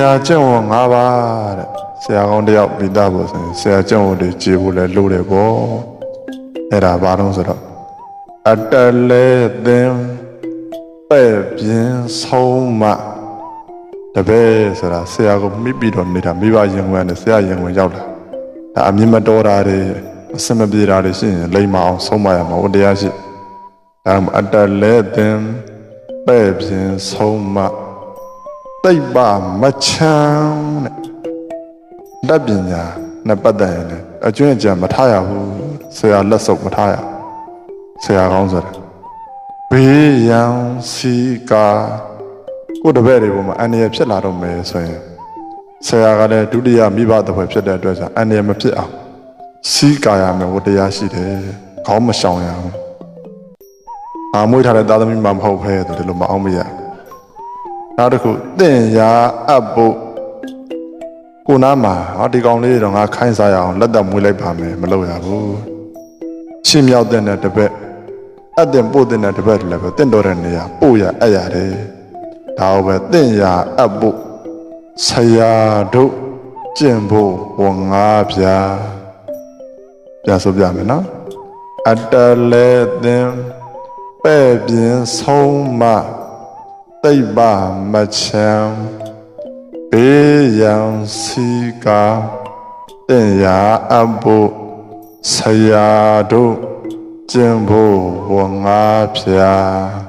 ရာကျင့်ဝတ်၅ပါးတဲ့ဆရာကောင်းတစ်ယောက်ပြီးသားဖို့ဆိုရင်ဆရာကျင့်ဝတ်တွေကြည်ဖို့လဲလိုတယ်ပေါ့အဲ့ဒါဘာလို့ဆိုတော့အတလဲသင်ပဲ့ပြင်းဆုံးမတပည့်ဆိုတာဆရာကိုမိပြီးတော့နေတာမိဘရင်ဝင်နဲ့ဆရာရင်ဝင်ရောက်လာဒါအမြင်မတော်တာတွေအစမပြေတာတွေရှိရင်လိမ္မာအောင်ဆုံးမရမှာဝတရားရှိဒါမှအတလဲသင်ပဲ့ပြင်းဆုံးမ သိပ္ပမချမ်းတဲ့တတ်ပညာနဲ့ပတ်သက်ရင်လည်းအကျွင့်အကြံမထားရဘူးဆရာလက်စုပ်မထားရဆရာကောင်းဆိုတာဘေးရန်စီကာကိုယ်တပည့်တွေပေါ်မှာအန္တရာယ်ဖြစ်လာတော့မယ်ဆိုရင်ဆရာကလည်းဒုတိယမိဘတစ်ဖွဲ့ဖြစ်တဲ့အတွက်ကြောင့်အန္တရာယ်မဖြစ်အောင်စီကာရမယ်ဝတရားရှိတယ်ခေါင်းမရှောင်ရအောင်အာမွေးထားတဲ့သားသမီးမှမဟုတ်ဘဲဒီလိုမအောင်မရဘူး နောက်တစ်ခုတင့်ရာအပ်ဖို့ကိုနားမှာဟောဒီကောင်လေးတော့ငါခိုင်းစားရအောင်လက်သက်မွေးလိုက်ပါမယ်မလုပ်ရဘူးရှင်းမြောက်တဲ့နဲ့တပည့်အပ်တင်ပို့တဲ့နဲ့တပည့်လည်းပဲတင့်တော်တဲ့နေရာပို့ရအပ်ရတယ်ဒါဟုတ်ပဲတင့်ရာအပ်ဖို့ဆရာတို့ကျင့်ဖို့ဝန်ငါးပြာပြန်ဆိုပြမယ်နော်အတ္တလဲသင်ပဲ့ပြင်းဆုံးမ သိပ္ပမချံဘေးရန်စီကာတင်ရာအဖို့ဆရာတို့ကျင့်ဖို့ဝငါဖျား